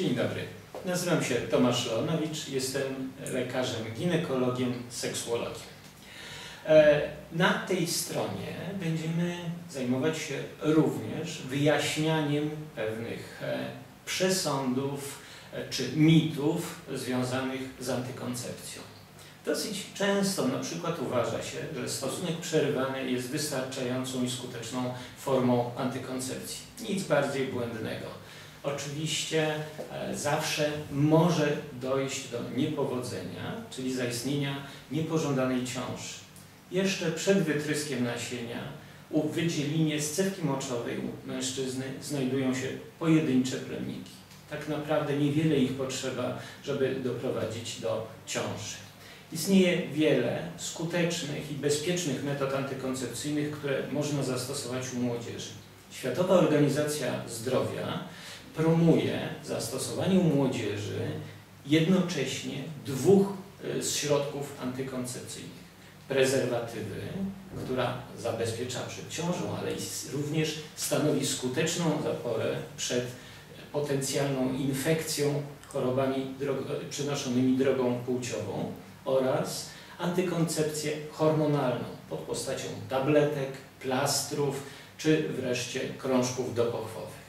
Dzień dobry. Nazywam się Tomasz Leonowicz, jestem lekarzem, ginekologiem, seksuologiem. E, na tej stronie będziemy zajmować się również wyjaśnianiem pewnych e, przesądów e, czy mitów związanych z antykoncepcją. Dosyć często na przykład uważa się, że stosunek przerywany jest wystarczającą i skuteczną formą antykoncepcji. Nic bardziej błędnego. Oczywiście e, zawsze może dojść do niepowodzenia, czyli zaistnienia niepożądanej ciąży. Jeszcze przed wytryskiem nasienia u wydzielinie z cewki moczowej u mężczyzny znajdują się pojedyncze plemniki. Tak naprawdę niewiele ich potrzeba, żeby doprowadzić do ciąży. Istnieje wiele skutecznych i bezpiecznych metod antykoncepcyjnych, które można zastosować u młodzieży. Światowa Organizacja Zdrowia promuje zastosowanie u młodzieży jednocześnie dwóch e, z środków antykoncepcyjnych. Prezerwatywy, która zabezpiecza przed ciążą, ale również stanowi skuteczną zaporę przed potencjalną infekcją chorobami drogo, przenoszonymi drogą płciową oraz antykoncepcję hormonalną pod postacią tabletek, plastrów czy wreszcie krążków do pochwowy.